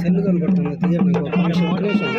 Cell కనపడుతుంది తీయండి ఇంకొక నిమిషం,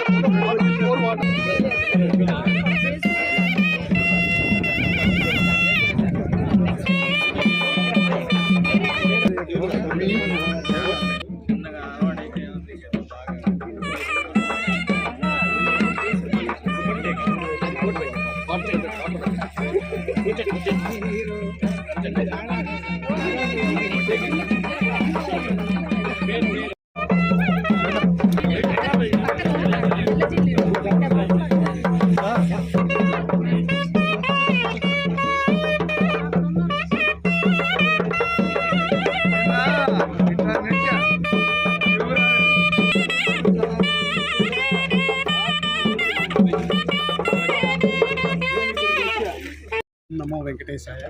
నమో వెంకటేశాయ.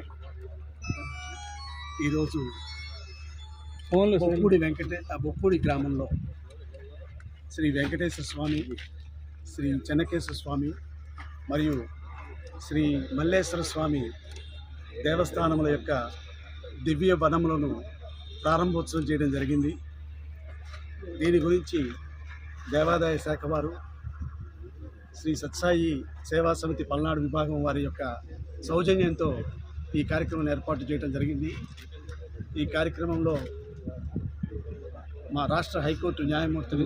ఈరోజు ఫోన్లు బొప్పూడి వెంకటే ఆ బొప్పూడి గ్రామంలో శ్రీ వెంకటేశ్వర స్వామి శ్రీ చెన్నకేశ్వర స్వామి మరియు శ్రీ మల్లేశ్వర స్వామి దేవస్థానముల యొక్క దివ్య వనములను ప్రారంభోత్సవం చేయడం జరిగింది. దీని గురించి దేవాదాయ శాఖ వారు శ్రీ సత్సాయి సేవా సమితి పల్నాడు విభాగం వారి యొక్క సౌజన్యంతో ఈ కార్యక్రమం ఏర్పాటు చేయడం జరిగింది. ఈ కార్యక్రమంలో మా రాష్ట్ర హైకోర్టు న్యాయమూర్తులు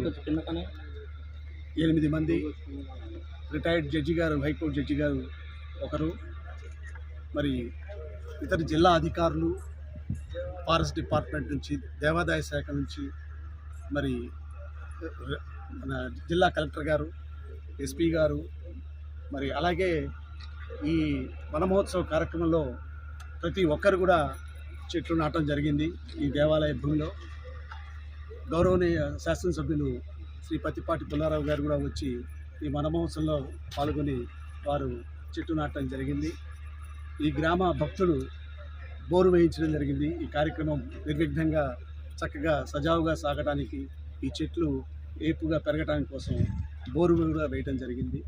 ఎనిమిది మంది రిటైర్డ్ జడ్జి గారు హైకోర్టు జడ్జి గారు ఒకరు మరి ఇతర జిల్లా అధికారులు ఫారెస్ట్ డిపార్ట్మెంట్ నుంచి దేవాదాయ శాఖ నుంచి మరి మన జిల్లా కలెక్టర్ గారు ఎస్పీ గారు మరి అలాగే ఈ వనమహోత్సవ కార్యక్రమంలో ప్రతి ఒక్కరు కూడా చెట్లు నాటడం జరిగింది ఈ దేవాలయ భూమిలో. గౌరవనీయ శాసనసభ్యులు శ్రీ పత్తిపాటి పుల్లారావు గారు కూడా వచ్చి ఈ వనమహోత్సవంలో పాల్గొని వారు చెట్టు నాటడం జరిగింది. ఈ గ్రామ భక్తులు బోరు వేయించడం జరిగింది. ఈ కార్యక్రమం నిర్విఘ్నంగా చక్కగా సజావుగా సాగడానికి ఈ చెట్లు ఏపుగా పెరగటానికి కోసం బోరు కూడా వేయటం జరిగింది.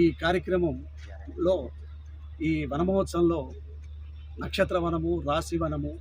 ఈ కార్యక్రమంలో ఈ వన మహోత్సవంలో నక్షత్ర వనము రాశి వనము